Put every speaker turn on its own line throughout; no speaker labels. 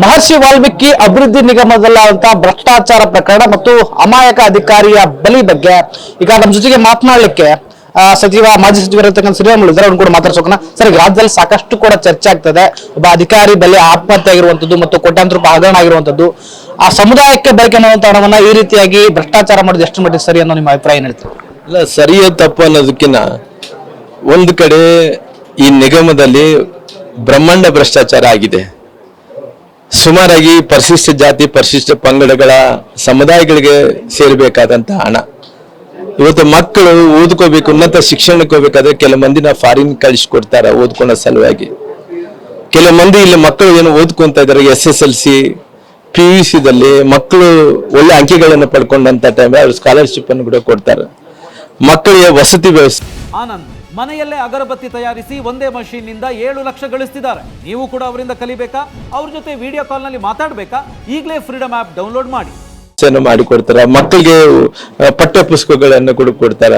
ಮಹರ್ಷಿ ವಾಲ್ಮೀಕಿ ಅಭಿವೃದ್ಧಿ ನಿಗಮದಲ್ಲಾದಂತಹ ಭ್ರಷ್ಟಾಚಾರ ಪ್ರಕರಣ ಮತ್ತು ಅಮಾಯಕ ಅಧಿಕಾರಿಯ ಬಲಿ ಬಗ್ಗೆ ಈಗ ನಮ್ಮ ಜೊತೆಗೆ ಮಾತನಾಡಲಿಕ್ಕೆ ಸಚಿವ, ಮಾಜಿ ಸಚಿವರಿರ್ತಕ್ಕಂಥ ಶ್ರೀರಾಮುಲು ಇದ್ದಾರೆ ಅವ್ನು ಕೂಡ ಮಾತಾಡ್ಸೋಕನ. ಸರ್ ರಾಜ್ಯದಲ್ಲಿ ಸಾಕಷ್ಟು ಕೂಡ ಚರ್ಚೆ ಆಗ್ತದೆ. ಒಬ್ಬ ಅಧಿಕಾರಿ ಬಲಿ ಆತ್ಮಹತ್ಯೆ ಆಗಿರುವಂತದ್ದು ಮತ್ತು ಕೋಟ್ಯಾಂತರ ರೂಪಾಯಿ ಹಗರಣ ಆಗಿರುವಂತದ್ದು ಆ ಸಮುದಾಯಕ್ಕೆ ಬಳಕೆ ಮಾಡುವಂತ ಹಣವನ್ನ ಈ ರೀತಿಯಾಗಿ ಭ್ರಷ್ಟಾಚಾರ ಮಾಡೋದು ಎಷ್ಟು ಮಟ್ಟಿಗೆ ಸರಿ ಅನ್ನೋ ನಿಮ್ಮ ಅಭಿಪ್ರಾಯ ಏನ್
ಇಲ್ಲ ಸರಿಯೋ ತಪ್ಪು ಅನ್ನೋದಕ್ಕಿಂತ ಒಂದು ಕಡೆ ಈ ನಿಗಮದಲ್ಲಿ ಬ್ರಹ್ಮಾಂಡ ಭ್ರಷ್ಟಾಚಾರ ಆಗಿದೆ. ಸುಮಾರಾಗಿ ಪರಿಶಿಷ್ಟ ಜಾತಿ, ಪರಿಶಿಷ್ಟ ಪಂಗಡಗಳ ಸಮುದಾಯಗಳಿಗೆ ಸೇರಬೇಕಾದಂತಹ ಹಣ. ಇವತ್ತು ಮಕ್ಕಳು ಓದ್ಕೋಬೇಕು, ಉನ್ನತ ಶಿಕ್ಷಣಕ್ಕೆ ಹೋಗ್ಬೇಕಾದ್ರೆ ಕೆಲವು ಮಂದಿನ ಫಾರಿನ್ ಕಳಿಸ್ಕೊಡ್ತಾರೆ ಓದ್ಕೊಳ್ಳೋ ಸಲುವಾಗಿ. ಕೆಲವು ಮಂದಿ ಇಲ್ಲಿ ಮಕ್ಕಳು ಏನು ಓದ್ಕೊಂತ ಇದ್ದಾರೆ, S S L C, P U ಸಿದಲ್ಲಿ ಮಕ್ಕಳು ಒಳ್ಳೆ ಅಂಕಿಗಳನ್ನು ಪಡ್ಕೊಂಡಂತ ಟೈಮ್ ಅವ್ರು ಸ್ಕಾಲರ್ಶಿಪ್ ಅನ್ನು ಕೂಡ ಕೊಡ್ತಾರೆ. ಮಕ್ಕಳಿಗೆ ವಸತಿ ವ್ಯವಸ್ಥೆ
ಆನಂದ್. ಮನೆಯಲ್ಲೇ ಅಗರಬತ್ತಿ ತಯಾರಿಸಿ ಒಂದೇ ಮಷೀನ್ನಿಂದ ಏಳು ಲಕ್ಷ ಗಳಿಸ್ತಿದ್ದಾರೆ. ನೀವು ಕೂಡ ಅವರಿಂದ ಕಲಿಬೇಕಾ? ಅವ್ರ ಜೊತೆ ವಿಡಿಯೋ ಕಾಲ್ನಲ್ಲಿ ಮಾತಾಡಬೇಕಾ? ಈಗಲೇ ಫ್ರೀಡಮ್ ಆಪ್ ಡೌನ್ಲೋಡ್ ಮಾಡಿ.
ಮಾಡಿಕೊಡ್ತಾರ ಮಾಡಿ ಕೊಡ್ತಾರ? ಮಕ್ಕಳಿಗೆ ಪಠ್ಯ ಪುಸ್ತಕಗಳನ್ನು ಕೂಡ ಕೊಡ್ತಾರ?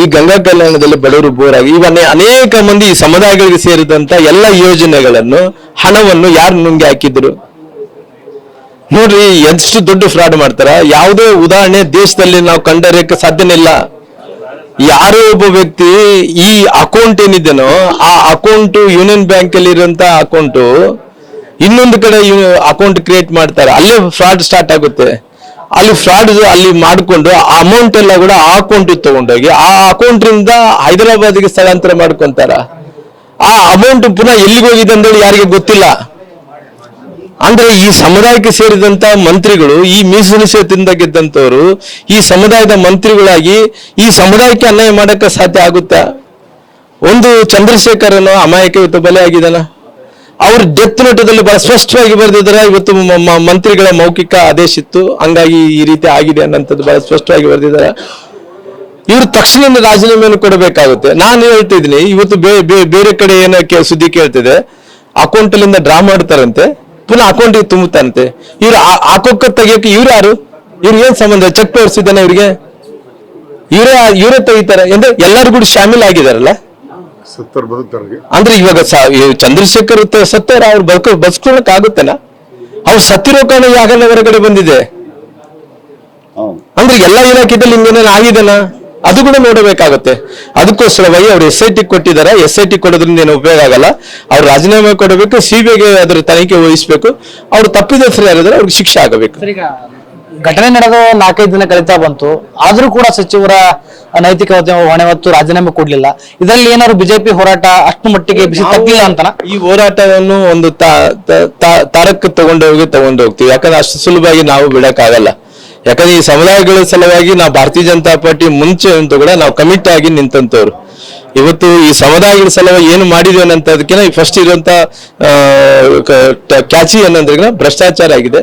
ಈ ಗಂಗಾ ಕಲ್ಯಾಣದಲ್ಲಿ ಬಡವರು ಬೋರ್ ಆಗಿ ಇವನ್ನೇ ಅನೇಕ ಮಂದಿ ಸಮುದಾಯಗಳಿಗೆ ಸೇರಿದಂತ ಎಲ್ಲ ಯೋಜನೆಗಳನ್ನು, ಹಣವನ್ನು ಯಾರು ನುಂಗಿ ಹಾಕಿದ್ರು? ನೋಡ್ರಿ ಎಷ್ಟು ದೊಡ್ಡ ಫ್ರಾಡ್ ಮಾಡ್ತಾರ? ಯಾವುದೇ ಉದಾಹರಣೆ ದೇಶದಲ್ಲಿ ನಾವು ಕಂಡರಿಯಕ್ಕೆ ಸಾಧ್ಯನೇ ಇಲ್ಲ. ಯಾರೋ ಒಬ್ಬ ವ್ಯಕ್ತಿ ಈ ಅಕೌಂಟ್ ಏನಿದೆನೋ ಆ ಅಕೌಂಟ್ ಯೂನಿಯನ್ ಬ್ಯಾಂಕ್ ಅಲ್ಲಿ ಇರುವಂತ ಅಕೌಂಟ್ ಇನ್ನೊಂದು ಕಡೆ ಅಕೌಂಟ್ ಕ್ರಿಯೇಟ್ ಮಾಡ್ತಾರೆ. ಅಲ್ಲೇ ಫ್ರಾಡ್ ಸ್ಟಾರ್ಟ್ ಆಗುತ್ತೆ. ಅಲ್ಲಿ ಫ್ರಾಡ್ ಅಲ್ಲಿ ಮಾಡಿಕೊಂಡು ಆ ಅಮೌಂಟ್ ಎಲ್ಲ ಕೂಡ ಆ ಅಕೌಂಟ್ ತಗೊಂಡೋಗಿ ಆ ಅಕೌಂಟ್ ರಿಂದ ಹೈದರಾಬಾದ್ಗೆ ಸ್ಥಳಾಂತರ ಮಾಡ್ಕೊಂತಾರ. ಆ ಅಮೌಂಟ್ ಪುನಃ ಎಲ್ಲಿಗೆ ಹೋಗಿದೆ ಅಂತೇಳಿ ಯಾರಿಗೆ ಗೊತ್ತಿಲ್ಲ. ಅಂದ್ರೆ ಈ ಸಮುದಾಯಕ್ಕೆ ಸೇರಿದಂತ ಮಂತ್ರಿಗಳು, ಈ ಮೀಸಲು ಕ್ಷೇತ್ರದಿಂದ ಗೆದ್ದಂತವರು, ಈ ಸಮುದಾಯದ ಮಂತ್ರಿಗಳಾಗಿ ಈ ಸಮುದಾಯಕ್ಕೆ ಅನ್ಯಾಯ ಮಾಡಕ್ಕೆ ಸಾಧ್ಯ ಆಗುತ್ತಾ? ಒಂದು ಚಂದ್ರಶೇಖರನು ಅಮಾಯಕ ಇವತ್ತು ಬಲೆ ಆಗಿದಾನ ಅವ್ರ ಡೆತ್ ನೋಟದಲ್ಲಿ ಬಹಳ ಸ್ಪಷ್ಟವಾಗಿ ಬರೆದಿದ್ದಾರೆ. ಇವತ್ತು ಮಂತ್ರಿಗಳ ಮೌಖಿಕ ಆದೇಶ ಇತ್ತು. ಹಂಗಾಗಿ ಈ ರೀತಿ ಆಗಿದೆ ಅನ್ನೋಂಥದ್ದು ಬಹಳ ಸ್ಪಷ್ಟವಾಗಿ ಬರೆದಿದ್ದಾರೆ. ಇವ್ರು ತಕ್ಷಣ ರಾಜೀನಾಮೆಯನ್ನು ಕೊಡಬೇಕಾಗುತ್ತೆ. ನಾನು ಹೇಳ್ತಿದ್ದೀನಿ ಇವತ್ತು ಬೇರೆ ಕಡೆ ಏನೋ ಕೇ- ಸುದ್ದಿ ಕೇಳ್ತಿದೆ ಅಕೌಂಟ್ ಅಲ್ಲಿಂದ ಡ್ರಾ ಮಾಡ್ತಾರಂತೆ. ಪುನಃ ಅಕೌಂಟಿಗೆ ತುಂಬುತ್ತಂತೆ ಇವ್ರು ಹಾಕೋಕ್ಕ ತೆಗಿಯೋಕೆ ಇವ್ರು ಯಾರು? ಇವ್ರಿಗೆ ಏನ್ ಸಂಬಂಧ? ಚೆಕ್ ತೋರಿಸಿದ್ದಾನೆ ಇವ್ರಿಗೆ? ಇವರೇ ಇವರೇ ತೆಗಿತಾರೆ. ಅಂದ್ರೆ ಎಲ್ಲರೂ ಕೂಡ ಶಾಮಿಲ್ ಆಗಿದಾರಲ್ಲ? ಅಂದ್ರೆ ಇವಾಗ ಚಂದ್ರಶೇಖರ್ ಸತ್ತಾರ ಅವ್ರು ಬದುಕ ಬದುಕೊಳಕ್ ಆಗುತ್ತಲ್ಲ ಅವ್ರು ಸತ್ತಿರೋ ಕಾರಣ ಯಾಗಲ್ಲ ಹೊರಗಡೆ ಬಂದಿದೆ. ಅಂದ್ರೆ ಎಲ್ಲ ಇಲಾಖೆದಲ್ಲಿ ಹಿಂಗೇನೇನು ಆಗಿದೆನಾ? ಅದು ಕೂಡ ನೋಡಬೇಕಾಗುತ್ತೆ. ಅದಕ್ಕೋಸ್ಕರವಾಗಿ ಅವ್ರು ಎಸ್ ಐ ಟಿ ಕೊಟ್ಟಿದ್ದಾರೆ. ಎಸ್ ಐ ಟಿ ಕೊಡೋದ್ರಿಂದ ಏನು ಉಪಯೋಗ ಆಗಲ್ಲ. ಅವ್ರು ರಾಜೀನಾಮೆ ಕೊಡಬೇಕು ಸಿಬಿಐಗೆ ಅದ್ರ ತನಿಖೆ ವಹಿಸಬೇಕು. ಅವ್ರು ತಪ್ಪಿದಸ್ರು ಯಾರಿದ್ರೆ ಅವ್ರಿಗೆ ಶಿಕ್ಷೆ ಆಗಬೇಕು.
ಘಟನೆ ನಡೆದ ನಾಲ್ಕೈದು ದಿನ ಕಲಿತಾ ಬಂತು. ಆದ್ರೂ ಕೂಡ ಸಚಿವರ ನೈತಿಕ ಹೊಣೆ ಹೊತ್ತು ರಾಜೀನಾಮೆ ಕೊಡ್ಲಿಲ್ಲ. ಇದರಲ್ಲಿ ಏನಾದ್ರು ಬಿಜೆಪಿ ಹೋರಾಟ ಅಷ್ಟು ಮಟ್ಟಿಗೆ ಬಿಸಿ ತಪ್ಪಿಲ್ಲ ಅಂತ
ಈ ಹೋರಾಟವನ್ನು ಒಂದು ತಾರಕ್ಕೆ ತಗೊಂಡು ಹೋಗಿ ತಗೊಂಡು ಹೋಗ್ತೀವಿ ಯಾಕಂದ್ರೆ ಅಷ್ಟು ಸುಲಭವಾಗಿ ನಾವು ಬಿಡಕ್ಕಾಗಲ್ಲ. ಯಾಕಂದ್ರೆ ಈ ಸಮುದಾಯಗಳ ಸಲುವಾಗಿ ನಾವು ಭಾರತೀಯ ಜನತಾ ಪಾರ್ಟಿ ಮುಂಚೆ ಅಂತ ಕೂಡ ನಾವು ಕಮಿಟ್ ಆಗಿ ನಿಂತಂತವ್ರು. ಇವತ್ತು ಈ ಸಮುದಾಯಗಳ ಸಲುವಾಗಿ ಏನು ಮಾಡಿದ್ವಿ ಅನ್ನೋದಕ್ಕಿಂತ ಫಸ್ಟ್ ಇರುವಂತ ಕ್ಯಾಚಿ ಅನ್ನೋದ್ರಿಂದ ಭ್ರಷ್ಟಾಚಾರ ಆಗಿದೆ.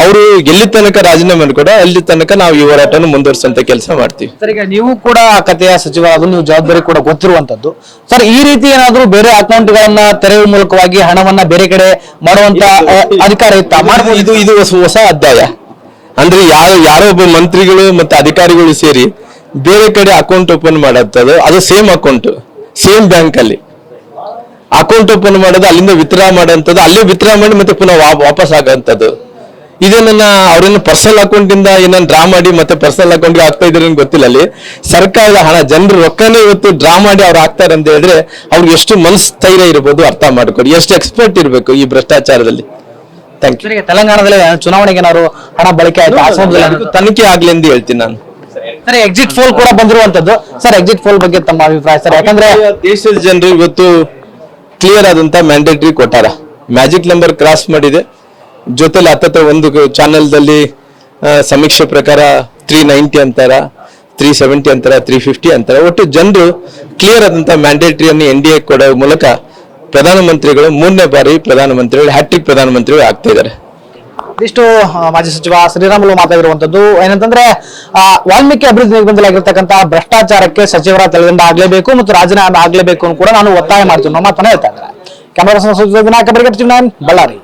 ಅವರು ಎಲ್ಲಿ ತನಕ ರಾಜೀನಾಮೆ ಕೂಡ ಅಲ್ಲಿ ತನಕ ನಾವು ಈ ಹೋರಾಟವನ್ನು ಮುಂದುವರಿಸುವಂತ ಕೆಲಸ ಮಾಡ್ತೀವಿ.
ಸರ್ ಈಗ ನೀವು ಕೂಡ ಆ ಕಥೆಯ ಸಚಿವ ಅದು ನೀವು ಜವಾಬ್ದಾರಿ ಕೂಡ ಗೊತ್ತಿರುವಂತದ್ದು ಸರ್ ಈ ರೀತಿ ಏನಾದರೂ ಬೇರೆ ಅಕೌಂಟ್ ಗಳನ್ನ ತೆರೆಯುವ ಮೂಲಕವಾಗಿ ಹಣವನ್ನ ಬೇರೆ ಕಡೆ ಮಾಡುವಂತ ಅಧಿಕಾರ ಇತ್ತು?
ಇದು ಇದು ಹೊಸ ಅಧ್ಯಾಯ. ಅಂದ್ರೆ ಯಾರು ಯಾರೋ ಒಬ್ಬ ಮಂತ್ರಿಗಳು ಮತ್ತೆ ಅಧಿಕಾರಿಗಳು ಸೇರಿ ಬೇರೆ ಕಡೆ ಅಕೌಂಟ್ ಓಪನ್ ಮಾಡತ್ತದು. ಅದು ಸೇಮ್ ಅಕೌಂಟ್ ಸೇಮ್ ಬ್ಯಾಂಕ್ ಅಲ್ಲಿ. ಅಕೌಂಟ್ ಓಪನ್ ಮಾಡೋದು, ಅಲ್ಲಿಂದ ವಿತ್ಡ್ರಾ ಮಾಡೋಂಥದ್ದು ಅಲ್ಲೇ ವಿತ್ಡ್ರಾ ಮಾಡಿ ಮತ್ತೆ ಪುನಃ ವಾಪಸ್ ಆಗಂತದ್ದು ಇದನ್ನ ಅವ್ರನ್ನ ಪರ್ಸನಲ್ ಅಕೌಂಟ್ ಇಂದ ಏನನ್ನ ಡ್ರಾ ಮಾಡಿ ಮತ್ತೆ ಪರ್ಸನಲ್ ಅಕೌಂಟ್ಗೆ ಹಾಕ್ತಾ ಇದ್ರೆ ಗೊತ್ತಿಲ್ಲ ಅಲ್ಲಿ. ಸರ್ಕಾರದ ಹಣ, ಜನರು ರೊಕ್ಕನೇ ಇವತ್ತು ಡ್ರಾ ಮಾಡಿ ಅವ್ರು ಹಾಕ್ತಾರೆ ಅಂತ ಹೇಳಿದ್ರೆ ಅವ್ರಿಗೆ ಎಷ್ಟು ಮನಸ್ಥೈರ್ಯ ಇರ್ಬೋದು ಅರ್ಥ ಮಾಡ್ಕೊಡಿ ಎಷ್ಟು ಎಕ್ಸ್ಪರ್ಟ್ ಇರಬೇಕು ಈ ಭ್ರಷ್ಟಾಚಾರದಲ್ಲಿ. ಥ್ಯಾಂಕ್ ಯು
ತೆಲಂಗಾಣದಲ್ಲಿ ಚುನಾವಣೆಗೆ ಏನಾದ್ರು ಹಣ ಬಳಕೆ ಆಯ್ತು? ಏನಾದ್ರು-
ತನಿಖೆ ಆಗ್ಲಿ ಎಂದು ಹೇಳ್ತೀನಿ ನಾನು.
ಸರ್ ಎಕ್ಸಿಟ್ ಪೋಲ್ ಕೂಡ ಬಂದಿರುವಂತದ್ದು ಸರ್ ಎಕ್ಸಿಟ್ ಪೋಲ್ ಬಗ್ಗೆ ತಮ್ಮ ಅಭಿಪ್ರಾಯ? ಸರ್ ಯಾಕಂದ್ರೆ
ದೇಶದ ಜನರು ಇವತ್ತು ಕ್ಲಿಯರ್ ಆದಂತ ಮ್ಯಾಂಡೇಟರಿ ಕೊಟ್ಟಾರ. ಮ್ಯಾಜಿಕ್ ನಂಬರ್ ಕ್ರಾಸ್ ಮಾಡಿದೆ. ಜೊತೆಲಿ ಹತ್ತತ್ರ ಒಂದು ಚಾನೆಲ್ದಲ್ಲಿ ಸಮೀಕ್ಷೆ ಪ್ರಕಾರ ತ್ರೀ ನೈಂಟಿ ಅಂತಾರ ತ್ರೀ ಸೆವೆಂಟಿ ಅಂತಾರ ತ್ರೀ ಫಿಫ್ಟಿ ಅಂತಾರ. ಒಟ್ಟು ಜನರು ಕ್ಲಿಯರ್ ಆದಂತ ಮ್ಯಾಂಡೇಟರಿಯನ್ನು ಎನ್ ಡಿ ಎ ಕೊಡೋ ಮೂಲಕ ಪ್ರಧಾನಮಂತ್ರಿಗಳು ಮೂರನೇ ಬಾರಿ ಪ್ರಧಾನಮಂತ್ರಿಗಳು, ಹ್ಯಾಟ್ರಿಕ್ ಪ್ರಧಾನಮಂತ್ರಿಗಳು ಆಗ್ತಾ ಇದ್ದಾರೆ.
ಇಷ್ಟು ಮಾಜಿ ಸಚಿವ ಶ್ರೀರಾಮುಲು ಮಾತಾಡಿರುವಂತದ್ದು ಏನಂತಂದ್ರೆ ವಾಲ್ಮೀಕಿ ಅಭಿವೃದ್ಧಿ ನಿಗಮದಲ್ಲಿ ಆಗಿರ್ತಕ್ಕಂತಹ ಭ್ರಷ್ಟಾಚಾರಕ್ಕೆ ಸಚಿವರ ತಲೆದಿಂದ ಆಗ್ಲೇಬೇಕು ಮತ್ತು ರಾಜೀನಾಮೆ ಆಗ್ಲೇಬೇಕು ಅಂತ ಕೂಡ ನಾನು ಒತ್ತಾಯ ಮಾಡ್ತೀನಿ. ನಮ್ಮ ಮಾತನ್ನ ಹೇಳ್ತಾ ಇದ್ದಾರೆ. ಕ್ಯಾಮರಾ ದಿನಾಂಕ ಬಳ್ಳಾರಿ.